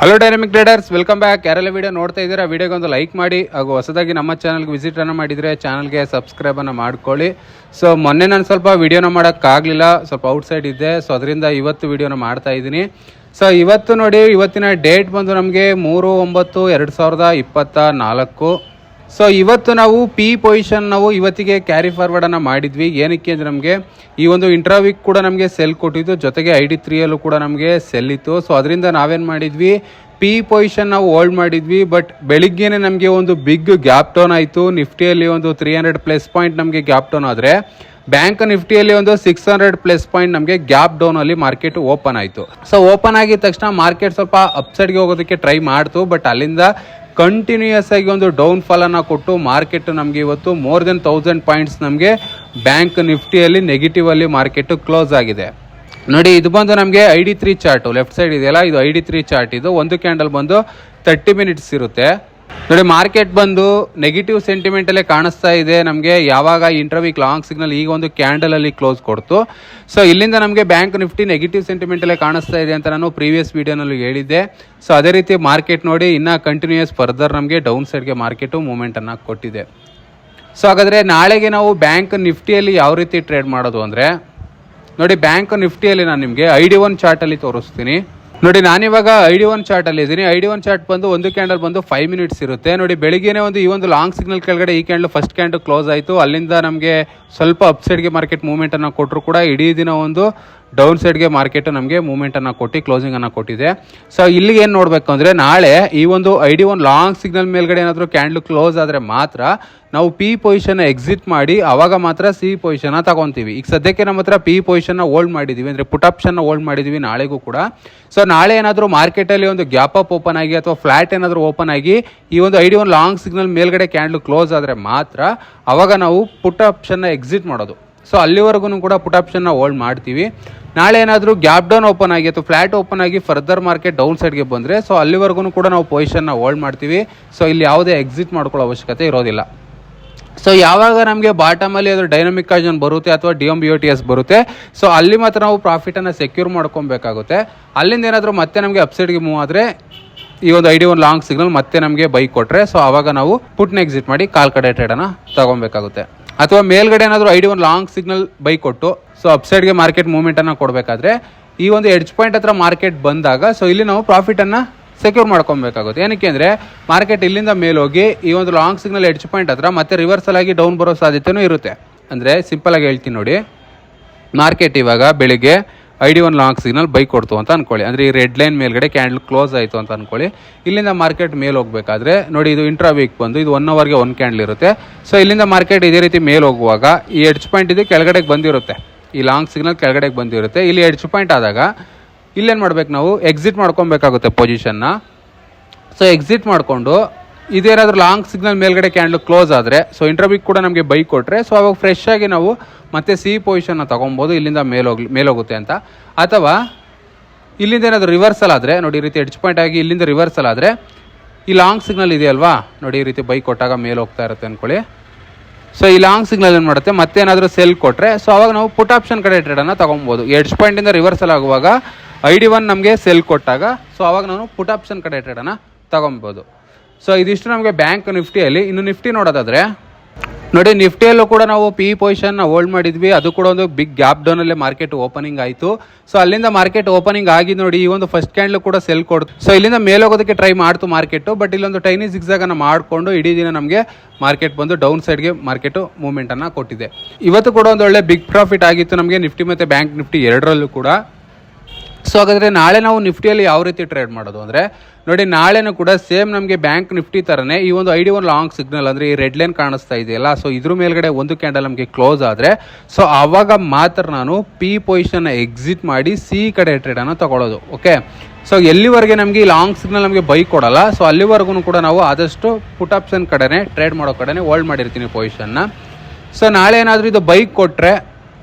Hello dynamic traders welcome back ಯಾರೆಲ್ಲ video ನೋಡ್ತಾ ಇದ್ದೀರಾ ವಿಡಿಯೋಗೆ ಒಂದು ಲೈಕ್ ಮಾಡಿ. ಹಾಗೂ ಹೊಸದಾಗಿ ನಮ್ಮ ಚಾನಲ್ಗೆ ವಿಸಿಟನ್ನು ಮಾಡಿದರೆ ಚಾನಲ್ಗೆ ಸಬ್ಸ್ಕ್ರೈಬ್ ಅನ್ನು ಮಾಡ್ಕೊಳ್ಳಿ. ಸೊ ಮೊನ್ನೆ ನಾನು ಸ್ವಲ್ಪ ವಿಡಿಯೋನ ಮಾಡೋಕ್ಕಾಗಲಿಲ್ಲ. ಸ್ವಲ್ಪ ಔಟ್ಸೈಡ್ ಇದ್ದೆ. ಸೊ ಅದರಿಂದ ಇವತ್ತು ವಿಡಿಯೋನ ಮಾಡ್ತಾ ಇದ್ದೀನಿ. ಸೊ ಇವತ್ತು ನೋಡಿ, ಇವತ್ತಿನ ಡೇಟ್ ಬಂದು ನಮಗೆ ಮೂರು ಒಂಬತ್ತು ಎರಡು ಸಾವಿರದ ಇಪ್ಪತ್ತ ನಾಲ್ಕು. ಸೊ ಇವತ್ತು ನಾವು ಪಿ ಪೊಸಿಷನ್ ನಾವು ಇವತ್ತಿಗೆ ಕ್ಯಾರಿ ಫಾರ್ವರ್ಡ್ ಅನ್ನ ಮಾಡಿದ್ವಿ. ಏನಕ್ಕೆ ಅಂದ್ರೆ ನಮಗೆ ಈ ಒಂದು ಇಂಟ್ರಾವಿಕ್ ಕೂಡ ನಮಗೆ ಸೆಲ್ ಕೊಟ್ಟಿದ್ದು, ಜೊತೆಗೆ ಐ ಡಿ ತ್ರೀಯಲ್ಲೂ ಕೂಡ ನಮಗೆ ಸೆಲ್ ಇತ್ತು. ಸೊ ಅದರಿಂದ ನಾವೇನು ಮಾಡಿದ್ವಿ? ಪಿ ಪೊಸಿಷನ್ ನಾವು ಹೋಲ್ಡ್ ಮಾಡಿದ್ವಿ ಬಟ್ ಬೆಳಿಗ್ಗೆನೆ ನಮಗೆ ಒಂದು ಬಿಗ್ ಗ್ಯಾಪ್ ಡೌನ್ ಆಯಿತು. ನಿಫ್ಟಿಯಲ್ಲಿ ಒಂದು ತ್ರೀ ಹಂಡ್ರೆಡ್ ಪ್ಲಸ್ ಪಾಯಿಂಟ್ ನಮಗೆ ಗ್ಯಾಪ್ ಡೌನ್ ಆದರೆ ಬ್ಯಾಂಕ್ ನಿಫ್ಟಿಯಲ್ಲಿ ಒಂದು ಸಿಕ್ಸ್ ಹಂಡ್ರೆಡ್ ಪ್ಲಸ್ ಪಾಯಿಂಟ್ ನಮಗೆ ಗ್ಯಾಪ್ ಡೌನ್ ಅಲ್ಲಿ ಮಾರ್ಕೆಟ್ ಓಪನ್ ಆಯಿತು. ಸೊ ಓಪನ್ ಆಗಿದ ತಕ್ಷಣ ಮಾರ್ಕೆಟ್ ಸ್ವಲ್ಪ ಅಪ್ಸೈಡ್ಗೆ ಹೋಗೋದಕ್ಕೆ ಟ್ರೈ ಮಾಡ್ತು ಬಟ್ ಅಲ್ಲಿಂದ ಕಂಟಿನ್ಯೂಯಸ್ ಆಗಿ ಒಂದು ಡೌನ್ ಫಾಲ್ ಅನ್ನ ಕೊಟ್ಟು ಮಾರ್ಕೆಟ್ ನಮಗೆ ಇವತ್ತು ಮೋರ್ ದೆನ್ ತೌಸಂಡ್ ಪಾಯಿಂಟ್ಸ್ ನಮಗೆ ಬ್ಯಾಂಕ್ ನಿಫ್ಟಿಯಲ್ಲಿ ನೆಗೆಟಿವ್ ಅಲ್ಲಿ ಮಾರ್ಕೆಟ್ ಕ್ಲೋಸ್ ಆಗಿದೆ. ನೋಡಿ, ಇದು ಬಂದು ನಮಗೆ I D three chart left side ಇದೆಯಲ್ಲ, ಇದು ಐ ಡಿ ತ್ರೀ ಚಾರ್ಟ್ ಇದು ಒಂದು ಕ್ಯಾಂಡಲ್ ಬಂದು ತರ್ಟಿ ಮಿನಿಟ್ಸ್ ಇರುತ್ತೆ. ನೋಡಿ ಮಾರ್ಕೆಟ್ ಬಂದು ನೆಗೆಟಿವ್ ಸೆಂಟಿಮೆಂಟ್ ಅಲ್ಲೇ ಕಾಣಿಸ್ತಾ ಇದೆ. ನಮಗೆ ಯಾವಾಗ ಇಂಟರ್ವ್ಯೂಕ್ ಲಾಂಗ್ ಸಿಗ್ನಲ್ ಈಗ ಒಂದು ಕ್ಯಾಂಡಲ್ ಅಲ್ಲಿ ಕ್ಲೋಸ್ ಕೊಡ್ತು. ಸೊ ಇಲ್ಲಿಂದ ನಮಗೆ ಬ್ಯಾಂಕ್ ನಿಫ್ಟಿ ನೆಗೆಟಿವ್ ಸೆಂಟಿಮೆಂಟ್ ಅಲ್ಲೇ ಕಾಣಿಸ್ತಾ ಇದೆ ಅಂತ ನಾನು ಪ್ರೀವಿಯಸ್ ವಿಡಿಯೋನಲ್ಲಿ ಹೇಳಿದ್ದೆ. ಸೊ ಅದೇ ರೀತಿ ಮಾರ್ಕೆಟ್ ನೋಡಿ, ಇನ್ನ ಕಂಟಿನ್ಯೂಯಸ್ ಫರ್ದರ್ ನಮಗೆ ಡೌನ್ ಸೈಡ್ಗೆ ಮಾರ್ಕೆಟು ಮೂವ್ಮೆಂಟ್ ಅನ್ನ ಕೊಟ್ಟಿದೆ. ಸೊ ಹಾಗಾದ್ರೆ ನಾಳೆಗೆ ನಾವು ಬ್ಯಾಂಕ್ ನಿಫ್ಟಿಯಲ್ಲಿ ಯಾವ ರೀತಿ ಟ್ರೇಡ್ ಮಾಡೋದು ಅಂದ್ರೆ, ನೋಡಿ ಬ್ಯಾಂಕ್ ನಿಫ್ಟಿಯಲ್ಲಿ ನಾನು ನಿಮಗೆ ಐ ಡಿ ಒನ್ ಚಾರ್ಟಲ್ಲಿ ತೋರಿಸ್ತೀನಿ. ನೋಡಿ, ನಾನಿವಾಗ ಐ ಡಿ ಒನ್ ಚಾರ್ಟಲ್ಲಿ ಇದ್ದೀನಿ. ಐ ಡಿ ಒನ್ ಚಾರ್ಟ್ ಬಂದು ಒಂದು ಕ್ಯಾಂಡಲ್ ಬಂದು ಫೈವ್ ಮಿನಿಟ್ಸ್ ಇರುತ್ತೆ. ನೋಡಿ, ಬೆಳಿಗ್ಗೆನೇ ಒಂದು ಈ ಒಂದು ಲಾಂಗ್ ಸಿಗ್ನಲ್ ಕೆಳಗಡೆ ಈ ಕ್ಯಾಂಡಲ್ ಫಸ್ಟ್ ಕ್ಯಾಂಡಲ್ ಕ್ಲೋಸ್ ಆಯಿತು. ಅಲ್ಲಿಂದ ನಮಗೆ ಸ್ವಲ್ಪ ಅಪ್ಸೈಡ್ಗೆ ಮಾರ್ಕೆಟ್ ಮೂಮೆಂಟನ್ನು ಕೊಟ್ಟರು ಕೂಡ ಇಡೀ ದಿನ ಒಂದು ಡೌನ್ ಸೈಡ್ಗೆ ಮಾರ್ಕೆಟ್ ನಮಗೆ ಮೂವ್ಮೆಂಟನ್ನು ಕೊಟ್ಟು ಕ್ಲೋಸಿಂಗನ್ನು ಕೊಟ್ಟಿದೆ. ಸೊ ಇಲ್ಲಿಗೆ ಏನು ನೋಡಬೇಕು ಅಂದರೆ ನಾಳೆ ಈ ಒಂದು I D one long signal ಮೇಲ್ಗಡೆ ಏನಾದರೂ ಕ್ಯಾಂಡಲ್ ಕ್ಲೋಸ್ ಆದರೆ ಮಾತ್ರ ನಾವು ಪಿ ಪೊಸಿಷನ್ ಎಕ್ಸಿಟ್ ಮಾಡಿ, ಅವಾಗ ಮಾತ್ರ ಸಿ ಪೊಸಿಷನ್ ತಗೊಂತೀವಿ. ಈಗ ಸದ್ಯಕ್ಕೆ ನಮ್ಮ ಹತ್ರ ಪಿ ಪೊಸಿಷನ್ ಹೋಲ್ಡ್ ಮಾಡಿದೀವಿ, ಅಂದ್ರೆ ಪುಟ್ ಆಪ್ಷನ್ ಹೋಲ್ಡ್ ಮಾಡಿದೀವಿ ನಾಳೆಗೂ ಕೂಡ. ಸೊ ನಾಳೆ ಏನಾದರೂ ಮಾರ್ಕೆಟಲ್ಲಿ ಒಂದು ಗ್ಯಾಪ್ ಅಪ್ ಓಪನ್ ಆಗಿ ಅಥವಾ ಫ್ಲಾಟ್ ಏನಾದರೂ ಓಪನ್ ಆಗಿ ಈ ಒಂದು I D one long signal ಮೇಲ್ಗಡೆ ಕ್ಯಾಂಡಲ್ ಕ್ಲೋಸ್ ಆದರೆ ಮಾತ್ರ ಅವಾಗ ನಾವು ಪುಟ್ ಆಪ್ಷನ್ನ ಎಕ್ಸಿಟ್ ಮಾಡೋದು. ಸೊ ಅಲ್ಲಿವರೆಗೂ ಕೂಡ ಪುಟ್ ಆಪ್ಷನ್ನ ಹೋಲ್ಡ್ ಮಾಡ್ತೀವಿ. ನಾಳೆ ಏನಾದರೂ ಗ್ಯಾಪ್ ಡೌನ್ ಓಪನ್ ಆಗಿ ಅಥವಾ ಫ್ಲಾಟ್ ಓಪನ್ ಆಗಿ ಫರ್ದರ್ ಮಾರ್ಕೆಟ್ ಡೌನ್ ಸೈಡ್ಗೆ ಬಂದರೆ ಸೊ ಅಲ್ಲಿವರೆಗೂ ಕೂಡ ನಾವು ಪೊಸಿಷನ್ನ ಹೋಲ್ಡ್ ಮಾಡ್ತೀವಿ. ಸೊ ಇಲ್ಲಿ ಯಾವುದೇ ಎಕ್ಸಿಟ್ ಮಾಡ್ಕೊಳ್ಳೋ ಅವಶ್ಯಕತೆ ಇರೋದಿಲ್ಲ. ಸೊ ಯಾವಾಗ ನಮಗೆ ಬಾಟಮಲ್ಲಿ ಅದು ಡೈನಮಿಕ್ ಕಾಜನ್ ಬರುತ್ತೆ ಅಥವಾ D M B O T S ಬರುತ್ತೆ ಸೊ ಅಲ್ಲಿ ಮಾತ್ರ ನಾವು ಪ್ರಾಫಿಟನ್ನು ಸೆಕ್ಯೂರ್ ಮಾಡ್ಕೊಬೇಕಾಗುತ್ತೆ. ಅಲ್ಲಿಂದ ಏನಾದರೂ ಮತ್ತೆ ನಮಗೆ ಅಪ್ಸೈಡ್ಗೆ ಮೂವ್ ಆದರೆ, ಈ ಒಂದು ಐಡಿ ಒಂದು ಲಾಂಗ್ ಸಿಗ್ನಲ್ ಮತ್ತೆ ನಮಗೆ ಬೈಕ್ ಕೊಟ್ಟರೆ ಸೊ ಆವಾಗ ನಾವು ಪುಟ್ನ ಎಕ್ಸಿಟ್ ಮಾಡಿ ಕಾಲ್ ಕಡೆ ಟ್ರೇಡನ್ನು ತಗೊಬೇಕಾಗುತ್ತೆ. ಅಥವಾ ಮೇಲ್ಗಡೆ ಏನಾದರೂ ಐ ಡಿ ಒಂದು ಲಾಂಗ್ ಸಿಗ್ನಲ್ ಬೈ ಕೊಟ್ಟು ಸೊ ಅಪ್ಸೈಡ್ಗೆ ಮಾರ್ಕೆಟ್ ಮೂವ್ಮೆಂಟನ್ನು ಕೊಡಬೇಕಾದ್ರೆ, ಈ ಒಂದು ಎಡ್ಜ್ ಪಾಯಿಂಟ್ ಹತ್ರ ಮಾರ್ಕೆಟ್ ಬಂದಾಗ ಸೊ ಇಲ್ಲಿ ನಾವು ಪ್ರಾಫಿಟನ್ನು ಸೆಕ್ಯೂರ್ ಮಾಡ್ಕೊಬೇಕಾಗುತ್ತೆ. ಏನಕ್ಕೆ ಅಂದರೆ ಮಾರ್ಕೆಟ್ ಇಲ್ಲಿಂದ ಮೇಲೋಗಿ ಈ ಒಂದು ಲಾಂಗ್ ಸಿಗ್ನಲ್ ಎಡ್ಜ್ ಪಾಯಿಂಟ್ ಹತ್ರ ಮತ್ತೆ ರಿವರ್ಸಲ್ ಆಗಿ ಡೌನ್ ಬರೋ ಸಾಧ್ಯತೆಯೂ ಇರುತ್ತೆ. ಅಂದರೆ ಸಿಂಪಲ್ ಆಗಿ ಹೇಳ್ತೀನಿ ನೋಡಿ. ಮಾರ್ಕೆಟ್ ಇವಾಗ ಬೆಳಿಗ್ಗೆ I D one long signal buy ಕೊಡ್ತು ಅಂತ ಅನ್ಕೊಳ್ಳಿ. ಅಂದರೆ ಈ ರೆಡ್ ಲೈನ್ ಮೇಲ್ಗಡೆ ಕ್ಯಾಂಡಲ್ ಕ್ಲೋಸ್ ಆಯಿತು ಅಂತ ಅನ್ಕೊಳ್ಳಿ. ಇಲ್ಲಿಂದ ಮಾರ್ಕೆಟ್ ಮೇಲೆ ಹೋಗಬೇಕಾದ್ರೆ, ನೋಡಿ ಇದು ಇಂಟ್ರಾ ವೀಕ್ ಬಂದು, ಇದು ಒನ್ ಅವರ್ಗೆ ಒನ್ ಕ್ಯಾಂಡಲ್ ಇರುತ್ತೆ. ಸೊ ಇಲ್ಲಿಂದ ಮಾರ್ಕೆಟ್ ಇದೇ ರೀತಿ ಮೇಲೆ ಹೋಗುವಾಗ ಈ ಎಡ್ಜ್ ಪಾಯಿಂಟ್ ಇದು ಕೆಳಗಡೆಗೆ ಬಂದಿರುತ್ತೆ. ಈ ಲಾಂಗ್ ಸಿಗ್ನಲ್ ಕೆಳಗಡೆಗೆ ಬಂದಿರುತ್ತೆ. ಇಲ್ಲಿ ಎಡ್ಜ್ ಪಾಯಿಂಟ್ ಆದಾಗ ಇಲ್ಲೇನು ಮಾಡ್ಬೇಕು ನಾವು? ಎಕ್ಸಿಟ್ ಮಾಡ್ಕೊಬೇಕಾಗುತ್ತೆ ಪೊಸಿಷನ್ನ ಸೊ ಎಕ್ಸಿಟ್ ಮಾಡಿಕೊಂಡು ಇದೇನಾದರೂ ಲಾಂಗ್ ಸಿಗ್ನಲ್ ಮೇಲ್ಗಡೆ ಕ್ಯಾಂಡಲ್ ಕ್ಲೋಸ್ ಆದರೆ ಸೊ ಇಂಟರ್ವ್ಯೂ ಕೂಡ ನಮಗೆ ಬೈಕ್ ಕೊಟ್ಟರೆ ಸೊ ಅವಾಗ ಫ್ರೆಶ್ ಆಗಿ ನಾವು ಮತ್ತೆ ಸಿ ಪೊಸಿಷನ್ನ ತೊಗೊಬೋದು, ಇಲ್ಲಿಂದ ಮೇಲೋಗ್ಲಿ ಮೇಲೋಗುತ್ತೆ ಅಂತ. ಅಥವಾ ಇಲ್ಲಿಂದ ಏನಾದರೂ ರಿವರ್ಸಲ್ ಆದರೆ, ನೋಡಿ ಈ ರೀತಿ ಎಡ್ಜ್ ಪಾಯಿಂಟ್ ಆಗಿ ಇಲ್ಲಿಂದ ರಿವರ್ಸಲ್ ಆದರೆ, ಈ ಲಾಂಗ್ ಸಿಗ್ನಲ್ ಇದೆಯಲ್ವಾ ನೋಡಿ ಈ ರೀತಿ ಬೈಕ್ ಕೊಟ್ಟಾಗ ಮೇಲೆ ಹೋಗ್ತಾ ಇರುತ್ತೆ ಅಂದ್ಕೊಳ್ಳಿ ಸೊ ಈ ಲಾಂಗ್ ಸಿಗ್ನಲ್ ಏನು ಮಾಡುತ್ತೆ? ಮತ್ತೆ ಏನಾದರೂ ಸೆಲ್ ಕೊಟ್ಟರೆ ಸೊ ಅವಾಗ ನಾವು ಪುಟ್ ಆಪ್ಷನ್ ಕಡೆ ಟ್ರೇಡನ್ನು ತೊಗೊಬೋದು. ಎಡ್ಜ್ ಪಾಯಿಂಟಿಂದ ರಿವರ್ಸಲ್ ಆಗುವಾಗ ಐ ಡಿ ಒನ್ ನಮಗೆ ಸೆಲ್ ಕೊಟ್ಟಾಗ ಸೊ ಅವಾಗ ನಾನು ಪುಟ್ ಆಪ್ಷನ್ ಕಡೆ ಟ್ರೇಡನ್ನು ತೊಗೊಬೋದು. ಸೊ ಇದಿಷ್ಟು ನಮಗೆ ಬ್ಯಾಂಕ್ ನಿಫ್ಟಿಯಲ್ಲಿ. ಇನ್ನು ನಿಫ್ಟಿ ನೋಡೋದಾದರೆ, ನೋಡಿ ನಿಫ್ಟಿಯಲ್ಲೂ ಕೂಡ ನಾವು ಪಿ ಪೊಸಿಷನ್ನ ಹೋಲ್ಡ್ ಮಾಡಿದ್ವಿ. ಅದು ಕೂಡ ಒಂದು ಬಿಗ್ ಗ್ಯಾಪ್ ಡೌನಲ್ಲೇ ಮಾರ್ಕೆಟ್ ಓಪನಿಂಗ್ ಆಯಿತು. ಸೊ ಅಲ್ಲಿಂದ ಮಾರ್ಕೆಟ್ ಓಪನಿಂಗ್ ಆಗಿ ನೋಡಿ, ಈ ಒಂದು ಫಸ್ಟ್ ಕ್ಯಾಂಡ್ಲು ಕೂಡ ಸೆಲ್ ಕೊಡ್ತು. ಸೊ ಇಲ್ಲಿಂದ ಮೇಲೋಗೋದಕ್ಕೆ ಟ್ರೈ ಮಾಡ್ತು ಮಾರ್ಕೆಟು ಬಟ್ ಇಲ್ಲೊಂದು ಟೈನಿ ಸಿಗ್ಸಾಗನ್ನು ಮಾಡಿಕೊಂಡು ಇಡೀ ದಿನ ನಮಗೆ ಮಾರ್ಕೆಟ್ ಬಂದು ಡೌನ್ ಸೈಡ್ಗೆ ಮಾರ್ಕೆಟು ಮೂವ್ಮೆಂಟನ್ನು ಕೊಟ್ಟಿದೆ. ಇವತ್ತು ಕೂಡ ಒಂದು ಒಳ್ಳೆ ಬಿಗ್ ಪ್ರಾಫಿಟ್ ಆಗಿತ್ತು ನಮಗೆ ನಿಫ್ಟಿ ಮತ್ತು ಬ್ಯಾಂಕ್ ನಿಫ್ಟಿ ಎರಡರಲ್ಲೂ ಕೂಡ. ಸೊ ಹಾಗಾದರೆ ನಾಳೆ ನಾವು ನಿಫ್ಟಿಯಲ್ಲಿ ಯಾವ ರೀತಿ ಟ್ರೇಡ್ ಮಾಡೋದು? ಅಂದರೆ ನೋಡಿ, ನಾಳೆನೂ ಕೂಡ ಸೇಮ್ ನಮಗೆ ಬ್ಯಾಂಕ್ ನಿಫ್ಟಿ ಥರನೇ ಈ ಒಂದು I D one long signal ಅಂದರೆ ಈ ರೆಡ್ ಲೈನ್ ಕಾಣಿಸ್ತಾ ಇದೆಯಲ್ಲ? ಸೊ ಇದ್ರ ಮೇಲ್ಗಡೆ ಒಂದು ಕ್ಯಾಂಡಲ್ ನಮಗೆ ಕ್ಲೋಸ್ ಆದರೆ ಸೊ ಆವಾಗ ಮಾತ್ರ ನಾನು ಪಿ ಪೊಸಿಷನ್ನ ಎಕ್ಸಿಟ್ ಮಾಡಿ ಸಿ ಕಡೆ ಟ್ರೇಡನ್ನು ತಗೊಳ್ಳೋದು ಓಕೆ ಸೊ ಎಲ್ಲಿವರೆಗೆ ನಮಗೆ ಈ ಲಾಂಗ್ ಸಿಗ್ನಲ್ ನಮಗೆ ಬೈ ಕೊಡಲ್ಲ? ಸೊ ಅಲ್ಲಿವರೆಗೂ ಕೂಡ ನಾವು ಆದಷ್ಟು ಪುಟ್ ಆಪ್ಷನ್ ಕಡೆನೇ ಟ್ರೇಡ್ ಮಾಡೋ ಕಡೆನೇ ಹೋಲ್ಡ್ ಮಾಡಿರ್ತೀನಿ ಪೊಸಿಷನ್ನ ಸೊ ನಾಳೆ ಏನಾದರೂ ಇದು ಬೈಕ್ ಕೊಟ್ಟರೆ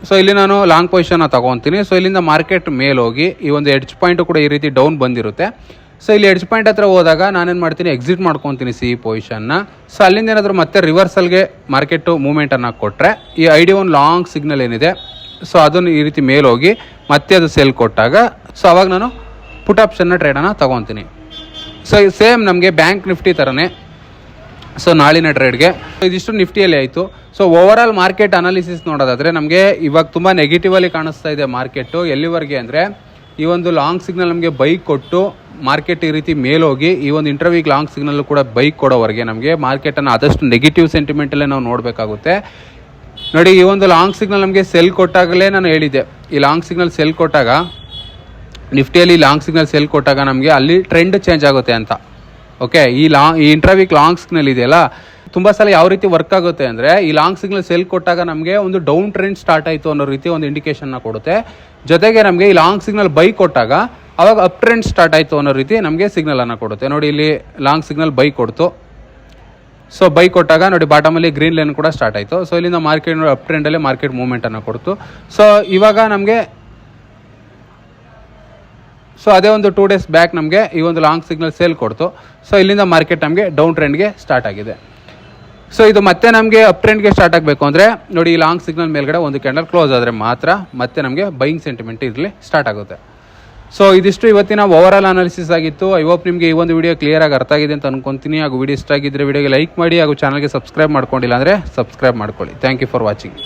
ಸೊ ಇಲ್ಲಿ ನಾನು ಲಾಂಗ್ ಪೊಸಿಷನ್ನ ತಗೊತೀನಿ. ಸೊ ಇಲ್ಲಿಂದ ಮಾರ್ಕೆಟ್ ಮೇಲೆ ಹೋಗಿ ಈ ಒಂದು ಎಡ್ಜ್ ಪಾಯಿಂಟು ಕೂಡ ಈ ರೀತಿ ಡೌನ್ ಬಂದಿರುತ್ತೆ. ಸೊ ಇಲ್ಲಿ ಎಡ್ಜ್ ಪಾಯಿಂಟ್ ಹತ್ರ ಹೋದಾಗ ನಾನೇನು ಮಾಡ್ತೀನಿ? ಎಕ್ಸಿಟ್ ಮಾಡ್ಕೊತೀನಿ ಸಿ ಪೊಸಿಷನ್ನ ಸೊ ಅಲ್ಲಿಂದ ಏನಾದರೂ ಮತ್ತೆ ರಿವರ್ಸಲ್ಗೆ ಮಾರ್ಕೆಟು ಮೂಮೆಂಟನ್ನು ಕೊಟ್ಟರೆ ಈ I D one long signal ಏನಿದೆ. ಸೊ ಅದನ್ನು ಈ ರೀತಿ ಮೇಲೆ ಹೋಗಿ ಮತ್ತೆ ಅದು ಸೆಲ್ ಕೊಟ್ಟಾಗ ಸೊ ಅವಾಗ ನಾನು ಪುಟ್ ಆಪ್ಷನ್ನ ಟ್ರೇಡನ್ನು ತೊಗೊತೀನಿ. ಸೊ ಸೇಮ್ ನಮಗೆ ಬ್ಯಾಂಕ್ ನಿಫ್ಟಿ ಥರನೇ ಸೊ ನಾಳಿನ ಟ್ರೇಡ್ಗೆ ಇದಿಷ್ಟು ನಿಫ್ಟಿಯಲ್ಲಿ ಆಯಿತು. So over all market analysis ನೋಡೋದಾದರೆ ನಮಗೆ ಇವಾಗ ತುಂಬ ನೆಗೆಟಿವಲ್ಲಿ ಕಾಣಿಸ್ತಾ ಇದೆ ಮಾರ್ಕೆಟು ಎಲ್ಲಿವರೆಗೆ ಅಂದರೆ, ಈ ಒಂದು ಲಾಂಗ್ ಸಿಗ್ನಲ್ ನಮಗೆ ಬೈಕ್ ಕೊಟ್ಟು ಮಾರ್ಕೆಟ್ ಈ ರೀತಿ ಮೇಲೋಗಿ, ಈ ಒಂದು ಇಂಟರ್ವ್ಯೂಗೆ ಲಾಂಗ್ ಸಿಗ್ನಲ್ ಕೂಡ ಬೈಕ್ ಕೊಡೋವರೆಗೆ ನಮಗೆ ಮಾರ್ಕೆಟನ್ನು ಆದಷ್ಟು ನೆಗೆಟಿವ್ ಸೆಂಟಿಮೆಂಟಲ್ಲೇ ನಾವು ನೋಡಬೇಕಾಗುತ್ತೆ. ನೋಡಿ, ಈ ಒಂದು ಲಾಂಗ್ ಸಿಗ್ನಲ್ ನಮಗೆ ಸೆಲ್ ಕೊಟ್ಟಾಗಲೇ ನಾನು ಹೇಳಿದ್ದೆ. ಈ ಲಾಂಗ್ ಸಿಗ್ನಲ್ ಸೆಲ್ ಕೊಟ್ಟಾಗ, ನಿಫ್ಟಿಯಲ್ಲಿ ಲಾಂಗ್ ಸಿಗ್ನಲ್ ಸೆಲ್ ಕೊಟ್ಟಾಗ ನಮಗೆ ಅಲ್ಲಿ ಟ್ರೆಂಡ್ ಚೇಂಜ್ ಆಗುತ್ತೆ ಅಂತ. ಓಕೆ ಈ ಲಾಂಗ್ ಈ ಇಂಟ್ರಾವಿಕ್ ಲಾಂಗ್ ಸಿಗ್ನಲ್ ಇದೆಯಲ್ಲ, ತುಂಬ ಸಲ ಯಾವ ರೀತಿ ವರ್ಕ್ ಆಗುತ್ತೆ ಅಂದರೆ, ಈ ಲಾಂಗ್ ಸಿಗ್ನಲ್ ಸೆಲ್ ಕೊಟ್ಟಾಗ ನಮಗೆ ಒಂದು ಡೌನ್ ಟ್ರೆಂಡ್ ಸ್ಟಾರ್ಟ್ ಆಯಿತು ಅನ್ನೋ ರೀತಿ ಒಂದು ಇಂಡಿಕೇಶನ್ನ ಕೊಡುತ್ತೆ. ಜೊತೆಗೆ ನಮಗೆ ಈ ಲಾಂಗ್ ಸಿಗ್ನಲ್ ಬೈ ಕೊಟ್ಟಾಗ, ಅವಾಗ ಅಪ್ ಟ್ರೆಂಡ್ ಸ್ಟಾರ್ಟ್ ಆಯಿತು ಅನ್ನೋ ರೀತಿ ನಮಗೆ ಸಿಗ್ನಲನ್ನು ಕೊಡುತ್ತೆ. ನೋಡಿ ಇಲ್ಲಿ ಲಾಂಗ್ ಸಿಗ್ನಲ್ ಬೈ ಕೊಡ್ತು. ಸೊ ಬೈ ಕೊಟ್ಟಾಗ ನೋಡಿ ಬಾಟಮಲ್ಲಿ ಗ್ರೀನ್ ಲೈನ್ ಕೂಡ ಸ್ಟಾರ್ಟ್ ಆಯಿತು. ಸೊ ಇಲ್ಲಿಂದ ಮಾರ್ಕೆಟ್ ಅಪ್ ಟ್ರೆಂಡಲ್ಲೇ ಮಾರ್ಕೆಟ್ ಮೂವ್ಮೆಂಟನ್ನು ಕೊಡ್ತು. ಸೊ ಇವಾಗ ನಮಗೆ ಸೊ ಅದೇ ಒಂದು ಟೂ ಡೇಸ್ ಬ್ಯಾಕ್ ನಮಗೆ ಈ ಒಂದು ಲಾಂಗ್ ಸಿಗ್ನಲ್ ಸೇಲ್ ಕೊಡ್ತು. ಸೊ ಇಲ್ಲಿಂದ ಮಾರ್ಕೆಟ್ ನಮಗೆ ಡೌನ್ ಟ್ರೆಂಡ್ಗೆ ಸ್ಟಾರ್ಟ್ ಆಗಿದೆ. ಸೊ ಇದು ಮತ್ತೆ ನಮಗೆ ಅಪ್ ಟ್ರೆಂಡ್ಗೆ ಸ್ಟಾರ್ಟ್ ಆಗಬೇಕು ಅಂದರೆ ನೋಡಿ ಈ ಲಾಂಗ್ ಸಿಗ್ನಲ್ ಮೇಲ್ಗಡೆ ಒಂದು ಕ್ಯಾಂಡಲ್ ಕ್ಲೋಸ್ ಆದರೆ ಮಾತ್ರ ಮತ್ತೆ ನಮಗೆ ಬೈಯಿಂಗ್ ಸೆಂಟಿಮೆಂಟ್ ಇರಲಿ ಸ್ಟಾರ್ಟ್ ಆಗುತ್ತೆ. ಸೊ ಇದಿಷ್ಟು ಇವತ್ತಿನ ಓವರ್ ಆಲ್ ಅನಾಲಿಸಿಸ್ ಆಗಿತ್ತು. ಐ ಹೋಪ್ ನಿಮಗೆ ಈ ಒಂದು ವಿಡಿಯೋ ಕ್ಲಿಯರ್ ಆಗಿ ಅರ್ಥ ಆಗಿದೆ ಅಂತ ಅನ್ಕೊಂತೀನಿ. ಹಾಗೂ ವಿಡಿಯೋ ಇಷ್ಟ ಆಗಿದ್ದರೆ ವಿಡಿಯೋಗೆ ಲೈಕ್ ಮಾಡಿ ಹಾಗೂ ಚಾನಲ್ಗೆ ಸಬ್ಸ್ಕ್ರೈಬ್ ಮಾಡ್ಕೊಂಡಿಲ್ಲ ಅಂದರೆ ಸಬ್ಸ್ಕ್ರೈಬ್ ಮಾಡ್ಕೊಳ್ಳಿ. Thank you for watching